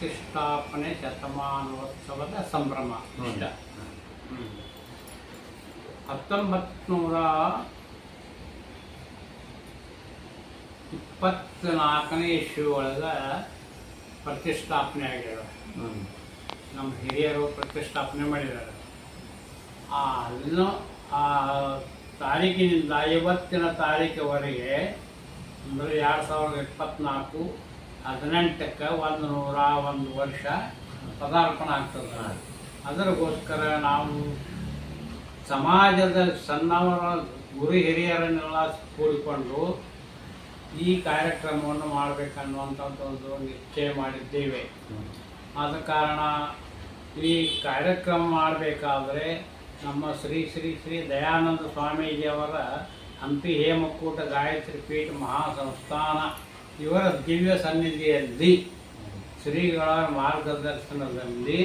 ಪ್ರತಿಷ್ಠಾಪನೆ ಶತಮಾನೋತ್ಸವದ ಸಂಭ್ರಮ. ಇಷ್ಟ ಹತ್ತೊಂಬತ್ತು ನೂರ ಇಪ್ಪತ್ನಾಲ್ಕನೇ ಇಸ್ವಿ ಒಳಗೆ ಪ್ರತಿಷ್ಠಾಪನೆ ಆಗ್ಯಾವ ನಮ್ಮ ಹಿರಿಯರು ಪ್ರತಿಷ್ಠಾಪನೆ ಮಾಡಿದ್ದಾರೆ. ಆ ಅಲ್ಲಿನ ಆ ತಾರೀಕಿನಿಂದ ಐವತ್ತಿನ ತಾರೀಕಿವರೆಗೆ ಅಂದರೆ ಎರಡು ಸಾವಿರದ ಇಪ್ಪತ್ನಾಲ್ಕು ಹದಿನೆಂಟಕ್ಕೆ ಒಂದು ನೂರ ಒಂದು ವರ್ಷ ಪದಾರ್ಪಣೆ ಆಗ್ತದೆ. ಅದರಗೋಸ್ಕರ ನಾವು ಸಮಾಜದ ಸಣ್ಣವರ ಗುರು ಹಿರಿಯರನ್ನೆಲ್ಲ ಕೂಡಿಕೊಂಡು ಈ ಕಾರ್ಯಕ್ರಮವನ್ನು ಮಾಡಬೇಕನ್ನುವಂಥದ್ದು ಒಂದು ನಿಶ್ಚಯ ಮಾಡಿದ್ದೇವೆ. ಆದ ಕಾರಣ ಈ ಕಾರ್ಯಕ್ರಮ ಮಾಡಬೇಕಾದ್ರೆ ನಮ್ಮ ಶ್ರೀ ಶ್ರೀ ಶ್ರೀ ದಯಾನಂದ ಸ್ವಾಮೀಜಿಯವರ ಹಂಪಿ ಹೇಮಕೂಟ ಗಾಯತ್ರಿ ಪೀಠ ಮಹಾಸಂಸ್ಥಾನ ಇವರ ದಿವ್ಯ ಸನ್ನಿಧಿಯಲ್ಲಿ ಶ್ರೀಗಳ ಮಾರ್ಗದರ್ಶನದಲ್ಲಿ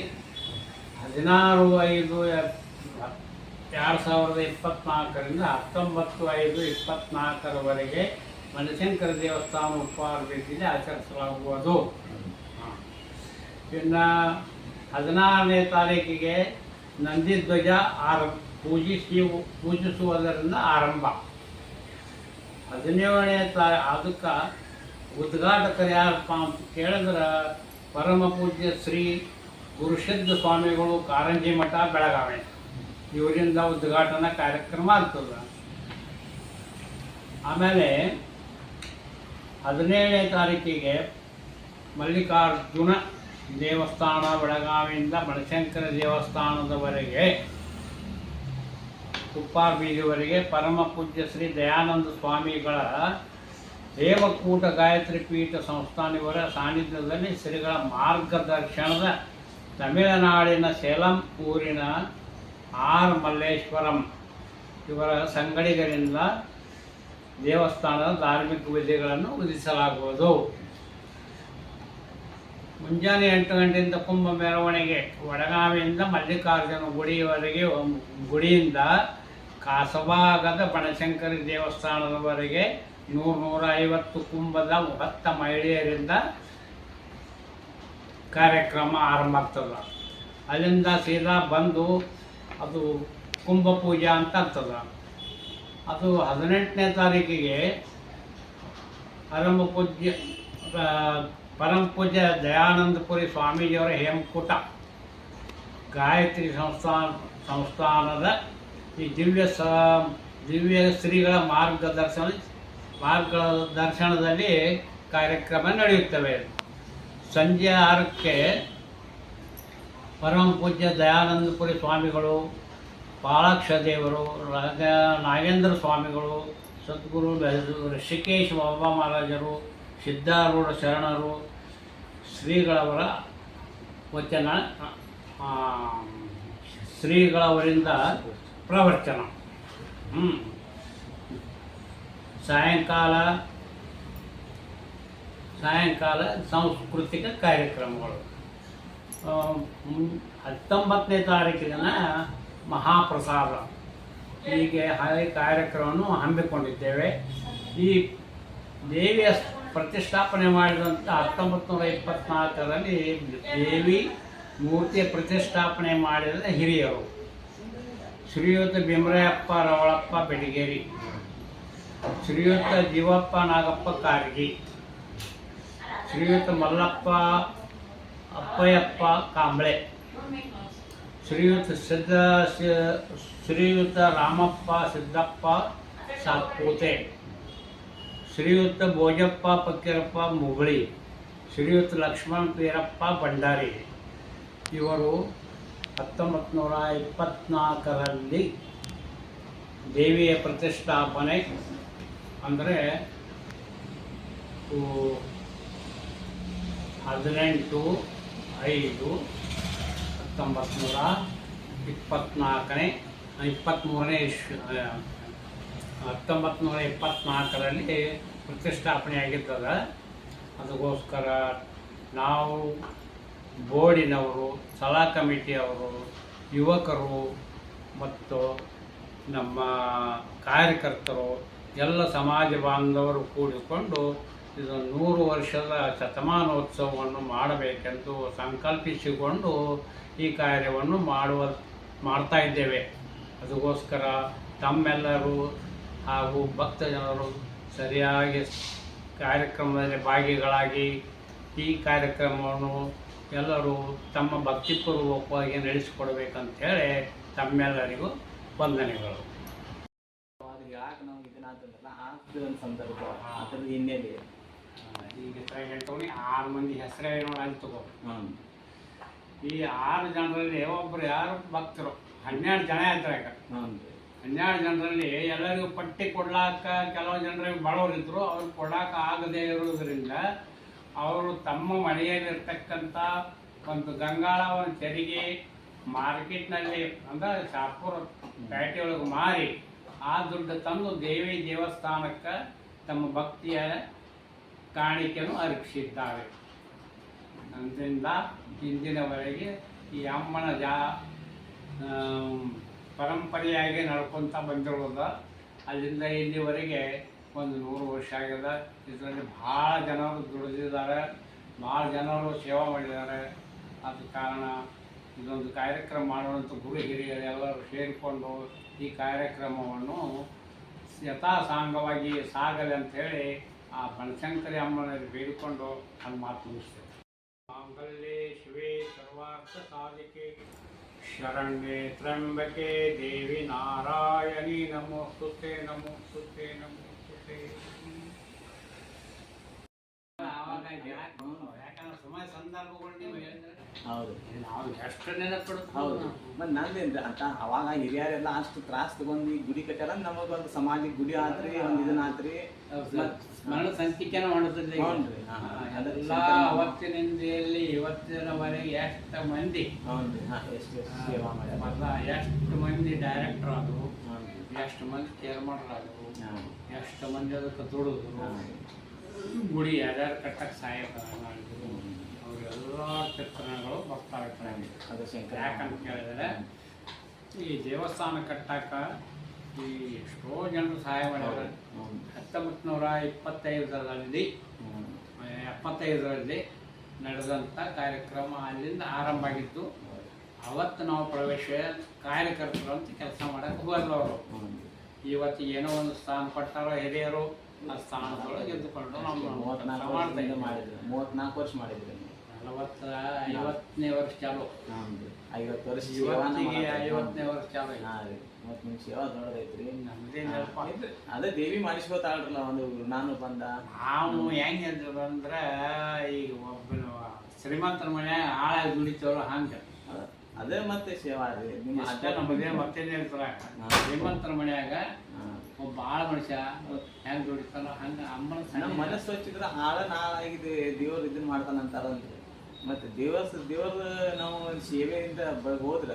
ಹದಿನಾರು ಐದು ಎರಡು ಸಾವಿರದ ಇಪ್ಪತ್ನಾಲ್ಕರಿಂದ ಹತ್ತೊಂಬತ್ತು ಐದು ಇಪ್ಪತ್ನಾಲ್ಕರವರೆಗೆ ಮನಶಂಕರ ದೇವಸ್ಥಾನ ಉಪಹಾರ ಆಚರಿಸಲಾಗುವುದು. ಇನ್ನು ಹದಿನಾರನೇ ತಾರೀಕಿಗೆ ನಂದಿಧ್ವಜ ಆರಂಭ ಪೂಜಿಸಿ, ಪೂಜಿಸುವುದರಿಂದ ಆರಂಭ. ಹದಿನೇಳನೇ ತಾ, ಅದಕ್ಕೆ ಉದ್ಘಾಟಕರು ಯಾರಪ್ಪ ಅಂತ ಕೇಳಿದ್ರೆ ಪರಮ ಪೂಜ್ಯ ಶ್ರೀ ಗುರುಸಿದ್ಧ ಸ್ವಾಮಿಗಳು ಕಾರಂಜಿ ಮಠ ಬೆಳಗಾವಿ. ಇವರಿಂದ ಉದ್ಘಾಟನಾ ಕಾರ್ಯಕ್ರಮ ಆಗ್ತದೆ. ಆಮೇಲೆ ಹದಿನೇಳನೇ ತಾರೀಕಿಗೆ ಮಲ್ಲಿಕಾರ್ಜುನ ದೇವಸ್ಥಾನ ಬೆಳಗಾವಿಯಿಂದ ಬನಶಂಕರ ದೇವಸ್ಥಾನದವರೆಗೆ ತುಪ್ಪಾರ್ ಬೀದಿವರೆಗೆ ಪರಮ ಪೂಜ್ಯ ಶ್ರೀ ದಯಾನಂದ ಸ್ವಾಮಿಗಳ ದೇವಕೂಟ ಗಾಯತ್ರಿ ಪೀಠ ಸಂಸ್ಥಾನಿವರ ಸಾನ್ನಿಧ್ಯದಲ್ಲಿ ಶ್ರೀಗಳ ಮಾರ್ಗದರ್ಶನದ ತಮಿಳುನಾಡಿನ ಸೇಲಂ ಊರಿನ ಆರ್ ಮಲ್ಲೇಶ್ವರಂ ಇವರ ಸಂಗಡಿಗರಿಂದ ದೇವಸ್ಥಾನದ ಧಾರ್ಮಿಕ ವಿಧಿಗಳನ್ನು ವಿಧಿಸಲಾಗುವುದು. ಮುಂಜಾನೆ ಎಂಟು ಗಂಟೆಯಿಂದ ಕುಂಭ ಮೆರವಣಿಗೆ ಒಡಗಾವಿಯಿಂದ ಮಲ್ಲಿಕಾರ್ಜುನ ಗುಡಿಯವರೆಗೆ ಗುಡಿಯಿಂದ ಕಾಸಭಾಗದ ಬನಶಂಕರಿ ದೇವಸ್ಥಾನದವರೆಗೆ ನೂರು ನೂರ ಐವತ್ತು ಕುಂಭದ ಭಕ್ತ ಮಹಿಳೆಯರಿಂದ ಕಾರ್ಯಕ್ರಮ ಆರಂಭ ಆಗ್ತದ. ಅಲ್ಲಿಂದ ಸೀದಾ ಬಂದು ಅದು ಕುಂಭ ಪೂಜೆ ಅಂತ ಆಗ್ತದ. ಅದು ಹದಿನೆಂಟನೇ ತಾರೀಕಿಗೆ ಪರಮ ಪೂಜ್ಯ ಪರಮ ಪೂಜ್ಯ ದಯಾನಂದಪುರಿ ಸ್ವಾಮೀಜಿಯವರ ಹೇಮಕೂಟ ಗಾಯತ್ರಿ ಸಂಸ್ಥಾನ, ಸಂಸ್ಥಾನದ ಈ ದಿವ್ಯ ಸ, ದಿವ್ಯ ಶ್ರೀಗಳ ಮಾರ್ಗದರ್ಶನ ಮಾರ್ಗದರ್ಶನದಲ್ಲಿ ಕಾರ್ಯಕ್ರಮ ನಡೆಯುತ್ತವೆ. ಸಂಜೆ ಆರಕ್ಕೆ ಪರಮ ಪೂಜ್ಯ ದಯಾನಂದಪುರಿ ಸ್ವಾಮಿಗಳು ಪಾಲಾಕ್ಷ ದೇವರು ರಾಜ ನಾಗೇಂದ್ರ ಸ್ವಾಮಿಗಳು, ಸದ್ಗುರು ಋಷಿಕೇಶ್ ಬಾಬಾ ಮಹಾರಾಜರು, ಸಿದ್ಧಾರೂಢ ಶರಣರು, ಶ್ರೀಗಳವರ ವಚನ ಶ್ರೀಗಳವರಿಂದ ಪ್ರವಚನ. ಹ್ಞೂ ಸಾಯಂಕಾಲ ಸಾಯಂಕಾಲ ಸಾಂಸ್ಕೃತಿಕ ಕಾರ್ಯಕ್ರಮಗಳು. ಹತ್ತೊಂಬತ್ತನೇ ತಾರೀಕಿನ ಮಹಾಪ್ರಸಾದ. ಹೀಗೆ ಹಳೆ ಕಾರ್ಯಕ್ರಮವನ್ನು ಹಮ್ಮಿಕೊಂಡಿದ್ದೇವೆ. ಈ ದೇವಿಯ ಪ್ರತಿಷ್ಠಾಪನೆ ಮಾಡಿದಂಥ ಹತ್ತೊಂಬತ್ತು ನೂರ ಇಪ್ಪತ್ನಾಲ್ಕರಲ್ಲಿ ದೇವಿ ಮೂರ್ತಿಯ ಪ್ರತಿಷ್ಠಾಪನೆ ಮಾಡಿದ ಹಿರಿಯರು. ಶ್ರೀಯುತ ಭೀಮರಾಯಪ್ಪ ರವಳಪ್ಪ ಬೆಡಗೇರಿ. ಶ್ರೀಯುತ ಜೀವಪ್ಪ ನಾಗಪ್ಪ ಕಾರ್ಗಿ. ಶ್ರೀಯುತ ಮಲ್ಲಪ್ಪ ಅಪ್ಪಯ್ಯಪ್ಪ ಕಾಂಬಳೆ. ಶ್ರೀಯುತ ಸಿದ್ಧ ಶ್ರೀ- ಶ್ರೀಯುತ ರಾಮಪ್ಪ ಸಿದ್ದಪ್ಪ ಸಾತ್ಪೂತೆ ಶ್ರೀಯುತ ಭೋಜಪ್ಪ ಪಕ್ಕೀರಪ್ಪ ಮುಗುಳಿ. ಶ್ರೀಯುತ ಲಕ್ಷ್ಮಣ ಪೀರಪ್ಪ ಭಂಡಾರಿ. ಇವರು ಹತ್ತೊಂಬತ್ತು ನೂರ ಇಪ್ಪತ್ನಾಲ್ಕರಲ್ಲಿ ದೇವಿಯ ಪ್ರತಿಷ್ಠಾಪನೆ ಅಂದರೆ ಹದಿನೆಂಟು, ಐದು ಹತ್ತೊಂಬತ್ತು ನೂರ ಇಪ್ಪತ್ನಾಲ್ಕನೇ ಇಪ್ಪತ್ತ್ಮೂರನೇ ಹತ್ತೊಂಬತ್ತು ನೂರ ಇಪ್ಪತ್ನಾಲ್ಕರಲ್ಲಿ ಪ್ರತಿಷ್ಠಾಪನೆ ಆಗಿದ್ದದ ಅದಕ್ಕೋಸ್ಕರ ನಾವು ಬೋರ್ಡಿನವರು, ಸಲಹಾ ಕಮಿಟಿಯವರು, ಯುವಕರು ಮತ್ತು ನಮ್ಮ ಕಾರ್ಯಕರ್ತರು ಎಲ್ಲ ಸಮಾಜ ಬಾಂಧವರು ಕೂಡಿಕೊಂಡು ಇದು ನೂರು ವರ್ಷದ ಶತಮಾನೋತ್ಸವವನ್ನು ಮಾಡಬೇಕೆಂದು ಸಂಕಲ್ಪಿಸಿಕೊಂಡು ಈ ಕಾರ್ಯವನ್ನು ಮಾಡುವ, ಮಾಡ್ತಾ ಇದ್ದೇವೆ. ಅದಕ್ಕೋಸ್ಕರ ತಮ್ಮೆಲ್ಲರೂ ಹಾಗೂ ಭಕ್ತ ಜನರು ಸರಿಯಾಗಿ ಕಾರ್ಯಕ್ರಮದಲ್ಲಿ ಭಾಗಿಗಳಾಗಿ ಈ ಕಾರ್ಯಕ್ರಮವನ್ನು ಎಲ್ಲರೂ ತಮ್ಮ ಭಕ್ತಿಪೂರ್ವಕವಾಗಿ ನಡೆಸಿಕೊಡ್ಬೇಕಂತೇಳಿ ತಮ್ಮೆಲ್ಲರಿಗೂ ವಂದನೆಗಳು. ಆಗ್ತದೆ ಒಂದು ಸಂದರ್ಭ ಅದ್ರ ಹಿನ್ನೆಲೆ ಈಗ ಎಂಟೋನಿ ಆರು ಮಂದಿ ಹೆಸರೇ ನೋಡಿ ಅಲ್ಲಿ ತಗೋ. ಹ್ಞೂ ಈ ಆರು ಜನರಲ್ಲಿ ಒಬ್ರು ಯಾರು ಭಕ್ತರು? ಹನ್ನೆರಡು ಜನ ಇದ್ರಾಗ ಹನ್ನೆರಡು ಜನರಲ್ಲಿ ಎಲ್ಲರಿಗೂ ಪಟ್ಟಿ ಕೊಡ್ಲಾಕ ಕೆಲವು ಜನರಿಗೆ ಬಡವರಿದ್ರು ಅವ್ರು ಕೊಡಾಕ ಆಗದೇ ಇರೋದ್ರಿಂದ ಅವರು ತಮ್ಮ ಮನೆಯಲ್ಲಿರ್ತಕ್ಕಂಥ ಒಂದು ಗಂಗಾಳ ಒಂದು ತೆರಿಗೆ ಮಾರ್ಕೆಟ್ನಲ್ಲಿ ಅಂದ್ರೆ ಶಾಪುರ ಪ್ಯಾಟಿ ಒಳಗೆ ಮಾರಿ ಆ ದುಡ್ಡು ತಂದು ದೇವಿ ದೇವಸ್ಥಾನಕ್ಕೆ ತಮ್ಮ ಭಕ್ತಿಯ ಕಾಣಿಕೆಯನ್ನು ಅರ್ಪಿಸಿದ್ದಾರೆ. ಅಂದ್ರಿಂದ ಇಂದಿನವರೆಗೆ ಈ ಅಮ್ಮನ ಜಾ ಪರಂಪರೆಯಾಗಿ ನಡ್ಕೊತ ಬಂದಿರೋದು, ಅಲ್ಲಿಂದ ಇಲ್ಲಿವರೆಗೆ ಒಂದು ನೂರು ವರ್ಷ ಆಗಿದೆ. ಇದರಲ್ಲಿ ಭಾಳ ಜನರು ದುಡಿದಿದ್ದಾರೆ, ಭಾಳ ಜನರು ಸೇವಾ ಮಾಡಿದ್ದಾರೆ. ಅದ ಕಾರಣ ಇದೊಂದು ಕಾರ್ಯಕ್ರಮ ಮಾಡುವಂಥ ಗುರು ಹಿರಿಯರೆಲ್ಲರೂ ಸೇರಿಕೊಂಡು ಈ ಕಾರ್ಯಕ್ರಮವನ್ನು ಯಥಾಸಾಂಗವಾಗಿ ಸಾಗಲಿ ಅಂಥೇಳಿ ಆ ಬನಶಂಕರಿ ಅಮ್ಮನಲ್ಲಿ ಬೇಡಿಕೊಂಡು ಅಲ್ಲಿ ಮಾತು ಮುಗಿಸ್ತೇವೆ ಮಾಂಗಲ್ಯೆ ಶಿವೇ ಸರ್ವಾರ್ಥ ಸಾಧಿಕೆ. ಶರಣ್ಯ ತ್ರಂಬಕೆ ದೇವಿ ನಾರಾಯಣಿ ನಮೋ ಸುತೆ ನಮೋ ಸುತೆ ಆವಾಗ ಸುತೆ ಯಾಕಂದ್ರೆ ಸಮಯ ಸಂದರ್ಭಗಳು ನೀವು ಹೌದು. ನಾವು ಎಷ್ಟು ಹೌದು. ಮತ್ತು ಅಂತ ಅವಾಗ ಹಿರಿಯರೆಲ್ಲ ಅಷ್ಟು ತ್ರಾಸ ತಗೊಂಡು ಈ ಗುಡಿ ಕಟ್ಟಾರ ನಮಗೊಂದು ಸಮಾಜಕ್ಕೆ ಗುಡಿ ಆತ್ರಿ ಒಂದು ಇದನ್ನ ಆತ್ರಿ. ಮರಣ ಸಂಚಿಕೆನ ಅವತ್ತಿನಿಂದೆಯಲ್ಲಿ ಇವತ್ತಿನವರೆಗೆ ಎಷ್ಟು ಮಂದಿ. ಹೌದು ಎಷ್ಟು ಸೇವಾ ಮಾಡ್ಯಾರ. ಎಷ್ಟು ಮಂದಿ ಡೈರೆಕ್ಟರ್ ಆದ್ರು ಎಷ್ಟು ಮಂದಿ ಚೇರ್ಮನ್ ಆದವು ಹಾಂ. ಎಷ್ಟು ಮಂದಿ ಅದಕ್ಕೆ ದುಡಿದ್ರು ಗುಡಿ ಯಾರ್ಯಾರು ಕಟ್ಟಕ್ಕೆ ಸಹಾಯ ಮಾಡಿದ್ರು. ಅವರೆಲ್ಲ ಚಿತ್ರಣಗಳು ಬರ್ತಾ ಶಂಕರ ಯಾಕಂತ ಕೇಳಿದ್ರೆ ಈ ದೇವಸ್ಥಾನ ಕಟ್ಟಾಕ ಈ ಎಷ್ಟೋ ಜನರು ಸಹಾಯ ಮಾಡ್ಯಾರ. ಹತ್ತೊಂಬತ್ತು ನೂರ ಇಪ್ಪತ್ತೈದರಲ್ಲಿ ಎಪ್ಪತ್ತೈದರಲ್ಲಿ ನಡೆದಂಥ ಕಾರ್ಯಕ್ರಮ ಅಲ್ಲಿಂದ ಆರಂಭ ಆಗಿತ್ತು ಅವತ್ತು ನಾವು ಪ್ರವೇಶ ಕಾರ್ಯಕರ್ತರು ಅಂತ ಕೆಲಸ ಮಾಡಕ್ಕೆ ಹೋಗಲ್ಲವರು ಇವತ್ತು ಏನೋ ಒಂದು ಸ್ಥಾನ ಕೊಟ್ಟಾರೋ ಹಿರಿಯರು ಆ ಸ್ಥಾನದೊಳಗೆ ಗೆದ್ದುಕೊಂಡು ನಾವು ಮಾಡ್ತಾ ಇದ್ದೀವಿ. ಮಾಡಿದ್ರು. ಮೂವತ್ನಾಲ್ಕು ವರ್ಷ ಮಾಡಿದ್ರಿ. ನಲವತ್ತ ಐವತ್ತನೇ ವರ್ಷ ಚಾಲು. ಐವತ್ತು ವರ್ಷ ಇವತ್ತಿಗೆ ಐವತ್ತನೇ ವರ್ಷ ಚಾಲು. ಹಾಂ ರೀ. ಮತ್ತು ನಿಮ್ಮ ಸೇವಾ ದೊಡ್ಡದೈತ್ರಿ ನಮ್ಮದೇ ನೆನಪ ಇಲ್ರಿ, ಅದೇ ದೇವಿ ಮಾಡಿಸ್ಕೊತಾಳ್ರಲ್ಲ ಒಂದು ನಾನು ಬಂದ. ನಾವು ಹೆಂಗೆ ಅಂದ್ರು ಈಗ ಒಬ್ಬನ ಶ್ರೀಮಂತರ ಮನೆ ಆಳಾಗಿ ದುಡಿತೇವಲ್ಲ ಹಂಗೆ. ಅದ- ಮತ್ತೆ ಸೇವಾ ರೀ. ನಿಮ್ಮ ಅಷ್ಟೇ ನಮ್ಮದೇ ಮತ್ತೆ ಹೇಳ್ತಾರ? ಶ್ರೀಮಂತರ ಮನ್ಯಾಗ ಒಬ್ಬ ಆಳ ಮನುಷ್ಯ ಹೆಂಗ್ ದುಡಿತಾನ ಹಂಗ ಅಮ್ಮನ ಸಣ್ಣ ಮನಸ್ಸು ಹಚ್ಚಿದ್ರೆ ಆಳ ನಾಳಾಗಿದೆ ದೇವ್ರು ಇದನ್ನ ಮಾಡ್ತಾನಂತಾರ ಅಂತಾರಲ್ರಿ ಮತ್ತೆ ದೇವಸ್ ದೇವ್ರ ನಾವು ಸೇವೆಯಿಂದ ಬ- ಹೋದ್ರ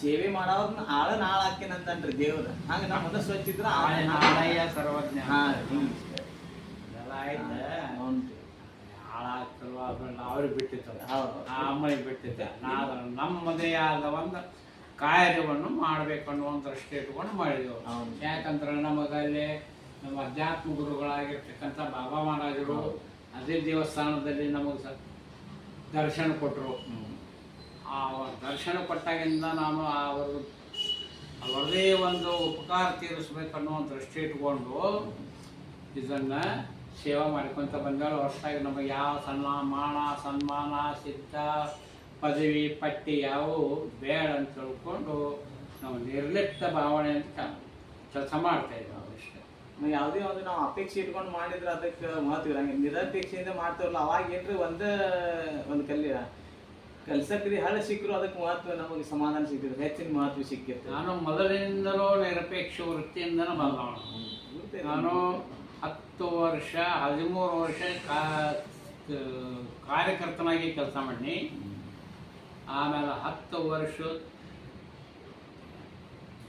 ಸೇವೆ ಮಾಡೋರ್ನ ಆಳ ನಾಳ ಹಾಕೇನಂತನ್ರಿ ದೇವ್ರ. ಹಂಗ ನಮ್ಮ ಮನಸ್ಸು ಸ್ವಚ್ಛ ಆಳ ಆಳ- ನಾಳ ಸರ್ವಜ್ಞ. ಅದೆಲ್ಲ ಆಯ್ತ. ಅವ್ರಿಗೆ ಬಿಟ್ಟಿತ್ತು ಹೌದು. ಆ ಅಮ್ಮನಿಗೆ ಬಿಟ್ಟಿದ್ದೆ. ನಾವು ನಮ್ಮದೇ ಆದ ಒಂದು ಕಾರ್ಯವನ್ನು ಮಾಡಬೇಕು ಅನ್ನೋ ಒಂದು ದೃಷ್ಟಿ ಇಟ್ಕೊಂಡು ಮಾಡಿದೆವು. ಯಾಕಂದ್ರೆ ನಮಗಲ್ಲಿ ನಮ್ಮ ಅಧ್ಯಾತ್ಮ ಗುರುಗಳಾಗಿರ್ತಕ್ಕಂಥ ಬಾಬಾ ಮಹಾರಾಜರು ಅದೇ ದೇವಸ್ಥಾನದಲ್ಲಿ ನಮಗೆ ದರ್ಶನ ಕೊಟ್ಟರು. ಆ ದರ್ಶನ ಕೊಟ್ಟಾಗಿಂದ ನಾನು ಅವರು ಅವರದೇ ಒಂದು ಉಪಕಾರ ತೀರಿಸ್ಬೇಕನ್ನೋ ಒಂದು ದೃಷ್ಟಿ ಇಟ್ಕೊಂಡು ಇದನ್ನು ಸೇವಾ ಮಾಡ್ಕೊತ ಬಂದಾಗ ಹೊಸದಾಗಿ ನಮಗೆ ಯಾವ ಸನ್ಮಾನ ಸನ್ಮಾನ, ಸಿದ್ಧ, ಪದವಿ, ಪಟ್ಟಿ ಯಾವು ಬೇಡ ಅಂತ ತಿಳ್ಕೊಂಡು ನಾವು ನಿರ್ಲಿಪ್ತ ಭಾವನೆ ಅಂತ ಕೆಲಸ ಮಾಡ್ತಾ ಇದ್ದೀವಿ ನಾವು ಇಷ್ಟೇ ನಾವು ಯಾವುದೇ ಒಂದು ನಾವು ಅಪೇಕ್ಷೆ ಇಟ್ಕೊಂಡು ಮಾಡಿದ್ರೆ ಅದಕ್ಕೆ ಮಹತ್ವ ಇರಂಗೆ ನಿರಪೇಕ್ಷೆಯಿಂದ ಮಾಡ್ತಾರಲ್ಲ ಅವಾಗ ಏನ್ರಿ ಒಂದ ಒಂದು ಕಲ್ಲಿ ಕಲ್ಸಕ್ರಿ ಹಳ್ಳ ಸಿಕ್ಕರು ಅದಕ್ಕೆ ಮಹತ್ವ ನಮಗೆ ಸಮಾಧಾನ ಸಿಕ್ಕಿದ್ರು ಹೆಚ್ಚಿನ ಮಹತ್ವ ಸಿಕ್ಕಿತ್ತು ನಾನು ಮೊದಲಿಂದಲೂ ನಿರಪೇಕ್ಷ ವೃತ್ತಿಯಿಂದನೂ ಬಂದವನು ನಾನು ಹತ್ತು ವರ್ಷ ಹದಿಮೂರು ವರ್ಷ ಕಾ- ಕಾರ್ಯಕರ್ತನಾಗಿ ಕೆಲಸ ಮಾಡಿ ಆಮೇಲೆ ಹತ್ತು ವರ್ಷ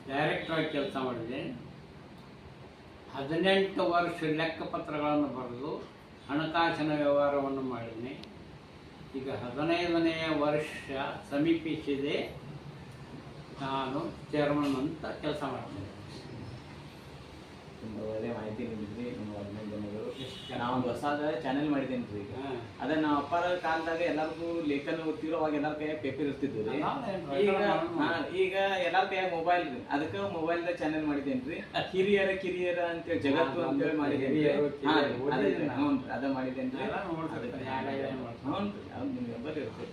ಡೈರೆಕ್ಟರ್ ಆಗಿ ಕೆಲಸ ಮಾಡಿದೆ. ಹದಿನೆಂಟು ವರ್ಷ ಲೆಕ್ಕಪತ್ರಗಳನ್ನು ಬರೆದು ಹಣಕಾಸಿನ ವ್ಯವಹಾರವನ್ನು ಮಾಡಿದ್ದೀನಿ. ಈಗ ಹದಿನೈದನೆಯ ವರ್ಷ ಸಮೀಪಿಸಿದೆ. ನಾನು ಚೇರ್ಮನ್ ಅಂತ ಕೆಲಸ ಮಾಡ್ತೀನಿ. ತುಂಬ ಒಳ್ಳೆಯ ಮಾಹಿತಿ ನೀಡಿದ್ರಿ. ನಮ್ಮ ಅಭಿನಂದನೆಗಳು ನಾವೊಂದು ಹೊಸದ ಚಾನೆಲ್ ಮಾಡಿದ್ದೇನೆ ರೀ ಈಗ. ಅದೇ ನಾವು ಅಪ್ಪರ ಕಾಲದಾಗ ಎಲ್ಲರಿಗೂ ಲೇಖನ ಓದ್ತಿರೋ ಅವಾಗ ಎಲ್ಲರ ಕೈಯಾಗ ಪೇಪರ್ ಇರ್ತಿದ್ವು ರೀ. ಈಗ ಹಾ, ಈಗ ಎಲ್ಲರ ಕೈಯಾಗ ಮೊಬೈಲ್ ರೀ. ಅದಕ್ಕೆ ಮೊಬೈಲ್ ದ ಚಾನೆಲ್ ಮಾಡಿದ್ದೇನೆ ರೀ. ಹಿರಿಯರ ಕಿರಿಯರ ಅಂತೇಳಿ ಜಗತ್ತು ಅಂತ ಅಂತೇಳಿ ಮಾಡಿದ್ದೇನೆ ಹಿರಿಯರು, ಹಾ ಕಿರಿಯರು ಅದೇ ನಾವು. ಹ್ಞೂ ಮಾಡಿದ್ದೇನೆ ರೀ. ಹ್ಞೂ ರೀ ಅದು ನಿಮ್ಗೆ ಇರುತ್ತೆ